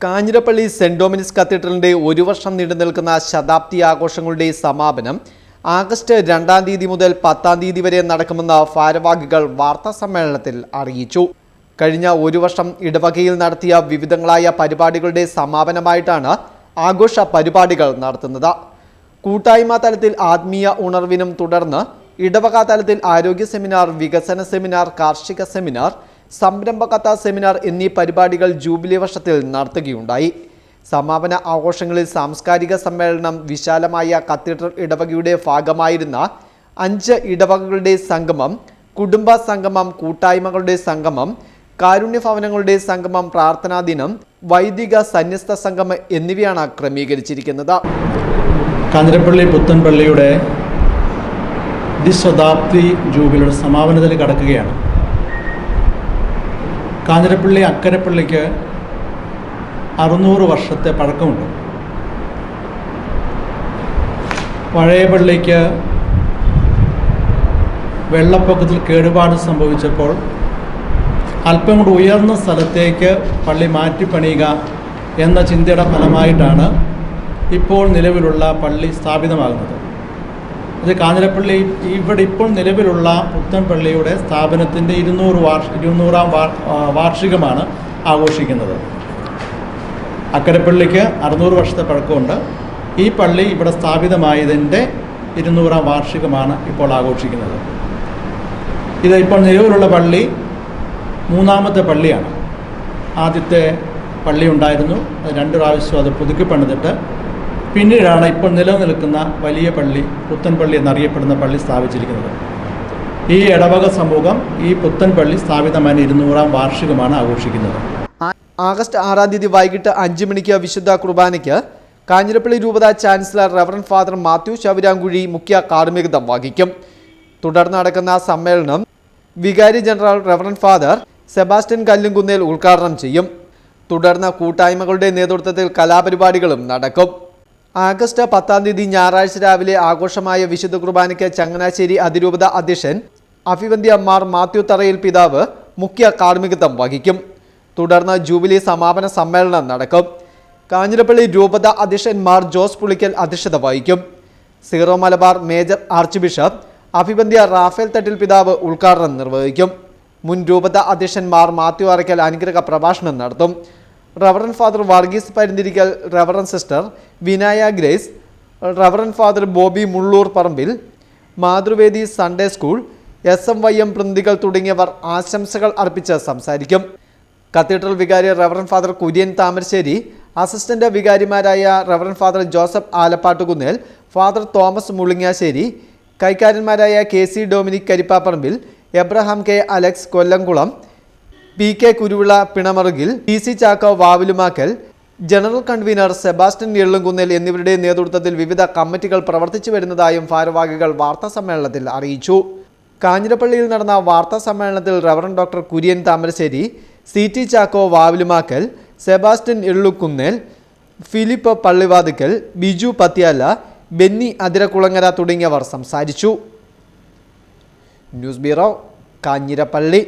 Kanjirappally saint Dominic's കത്തീഡ്രലിന്റെ ഒരു വർഷം നീണ്ടു നിൽക്കുന്ന ശതാബ്ദി ആഘോഷങ്ങളുടെ സമാപനം ആഗസ്റ്റ് രണ്ടാം തീയതി മുതൽ പത്താം തീയതി വരെ നടക്കുമെന്ന് ഭാരവാഹികൾ വാർത്താ സമ്മേളനത്തിൽ അറിയിച്ചു. കഴിഞ്ഞ ഒരു വർഷം ഇടവകയിൽ നടത്തിയ വിവിധങ്ങളായ പരിപാടികളുടെ സമാപനമായിട്ടാണ് ആഘോഷ പരിപാടികൾ നടത്തുന്നത്. കൂട്ടായ്മ തലത്തിൽ ആത്മീയ ഉണർവിനും തുടർന്ന് ഇടവക തലത്തിൽ ആരോഗ്യ സെമിനാർ വികസന സെമിനാർ കാർഷിക സെമിനാർ സംരംഭകത്ത സെമിനാർ എന്നീ പരിപാടികൾ ജൂബിലി വർഷത്തിൽ നടത്തുകയുണ്ടായി. സമാപന ആഘോഷങ്ങളിൽ സാംസ്കാരിക സമ്മേളനം വിശാലമായ കത്തീഡ്രൽ ഇടവകയുടെ ഭാഗമായിരുന്ന അഞ്ച് ഇടവകകളുടെ സംഗമം കുടുംബ സംഗമം കൂട്ടായ്മകളുടെ സംഗമം കാരുണ്യ ഭവനങ്ങളുടെ സംഗമം പ്രാർത്ഥനാ ദിനം വൈദിക സന്യസ്ത സംഗമം എന്നിവയാണ് ക്രമീകരിച്ചിരിക്കുന്നത്. കാഞ്ഞിരപ്പള്ളി പുത്തൻപള്ളിയുടെ ദ്വിശതാബ്ദി ജൂബിലിയുടെ സമാപനത്തിൽ കടക്കുകയാണ്. കാഞ്ഞിരപ്പള്ളി അക്കരപ്പള്ളിക്ക് അറുന്നൂറ് വർഷത്തെ പഴക്കമുണ്ട്. പഴയ പള്ളിക്ക് വെള്ളപ്പൊക്കത്തിൽ കേടുപാട് സംഭവിച്ചപ്പോൾ അല്പം കൂടി ഉയർന്ന സ്ഥലത്തേക്ക് പള്ളി മാറ്റിപ്പണിയുക എന്ന ചിന്തയുടെ ഫലമായിട്ടാണ് ഇപ്പോൾ നിലവിലുള്ള പള്ളി സ്ഥാപിതമാകുന്നത്. ഇത് കാഞ്ഞിരപ്പള്ളി ഇവിടെ ഇപ്പോൾ നിലവിലുള്ള പുത്തൻ പള്ളിയുടെ സ്ഥാപനത്തിന്റെ ഇരുന്നൂറ് വാർഷ ഇരുന്നൂറാം വാർഷികമാണ് ആഘോഷിക്കുന്നത്. അക്കരപ്പള്ളിക്ക് അറുന്നൂറ് വർഷത്തെ പഴക്കമുണ്ട്. ഈ പള്ളി ഇവിടെ സ്ഥാപിതമായതിന്റെ ഇരുന്നൂറാം വാർഷികമാണ് ഇപ്പോൾ ആഘോഷിക്കുന്നത്. ഇത് ഇപ്പോൾ നിലവിലുള്ള പള്ളി മൂന്നാമത്തെ പള്ളിയാണ്. ആദ്യത്തെ പള്ളി ഉണ്ടായിരുന്നു. അത് രണ്ട് പ്രാവശ്യം അത് പുതുക്കി പണിതിട്ട് പിന്നീടാണ് ഇപ്പോൾ നിലനിൽക്കുന്ന വലിയ പള്ളി പുത്തൻപള്ളി എന്നറിയപ്പെടുന്ന പള്ളി സ്ഥാപിച്ചിരിക്കുന്നത്. ഈ ഇടവക സമൂഹം ഈ പുത്തൻപള്ളി സ്ഥാപിതമായ ഇരുന്നൂറാം വാർഷികമാണ് ആഘോഷിക്കുന്നത്. ആഗസ്റ്റ് ആറാം തീയതി വൈകിട്ട് അഞ്ച് മണിക്ക് വിശുദ്ധ കുർബാനയ്ക്ക് കാഞ്ഞിരപ്പള്ളി രൂപത chancellor reverend father Mathew Shavarankuzhy മുഖ്യ കാർമ്മികത വഹിക്കും. തുടർന്ന് നടക്കുന്ന സമ്മേളനം വികാരി general reverend father Sebastian Kallumkunnel ഉദ്ഘാടനം ചെയ്യും. തുടർന്ന് കൂട്ടായ്മകളുടെ നേതൃത്വത്തിൽ കലാപരിപാടികളും നടക്കും. ആഗസ്റ്റ് പത്താം തീയതി ഞായറാഴ്ച രാവിലെ ആഘോഷമായ വിശുദ്ധ കുർബാനയ്ക്ക് ചങ്ങനാശ്ശേരി അതിരൂപത അധ്യക്ഷൻ അമ്മാർ മാത്യു തറയിൽ പിതാവ് മുഖ്യ കാർമ്മികത്വം വഹിക്കും. തുടർന്ന് ജൂബിലി സമാപന സമ്മേളനം നടക്കും. കാഞ്ഞിരപ്പള്ളി രൂപത അധ്യക്ഷൻ മാർ ജോസ് പുളിക്കൽ അധ്യക്ഷത വഹിക്കും. Syro Malabar major archbishop അഭിബന്ധ്യ റാഫേൽ തട്ടിൽ പിതാവ് ഉദ്ഘാടനം നിർവഹിക്കും. മുൻ രൂപത അധ്യക്ഷൻ മാർ മാത്യു അറയ്ക്കൽ അനുഗ്രഹ പ്രഭാഷണം നടത്തും. Reverend father Varghese Parinthirickal reverend sister Vinaya Grace reverend father Bobby Mulloor Parambil Mathruvedi Sunday school S M Y M പ്രതിനിധികൾ തുടങ്ങിയവർ ആശംസകൾ അർപ്പിച്ച് സംസാരിക്കും. കത്തീഡ്രൽ വികാരി reverend father Kurian Thamarassery assistant വികാരിമാരായ reverend father Joseph Alappattukunnel father Thomas Mulingasseri കൈക്കാരന്മാരായ K C Dominic Karippaparambil Abraham K Alex Kollamkulam P K Kuruvila Pinamarukil P C Chacko Vavilumakkal general convener Sebastian Ellumkunnil എന്നിവരുടെ നേതൃത്വത്തിൽ വിവിധ കമ്മിറ്റികൾ പ്രവർത്തിച്ചു വരുന്നതായും ഭാരവാഹികൾ വാർത്താ സമ്മേളനത്തിൽ അറിയിച്ചു. കാഞ്ഞിരപ്പള്ളിയിൽ നടന്ന വാർത്താ സമ്മേളനത്തിൽ reverend doctor Kurian Thamarassery C T Chacko Vavilumakkal Sebastian Ellukkunnel Philip Pallivathukkal Biju Pathyala Benny Athirakkulangara തുടങ്ങിയവർ സംസാരിച്ചു. News bureau Kanjirappally.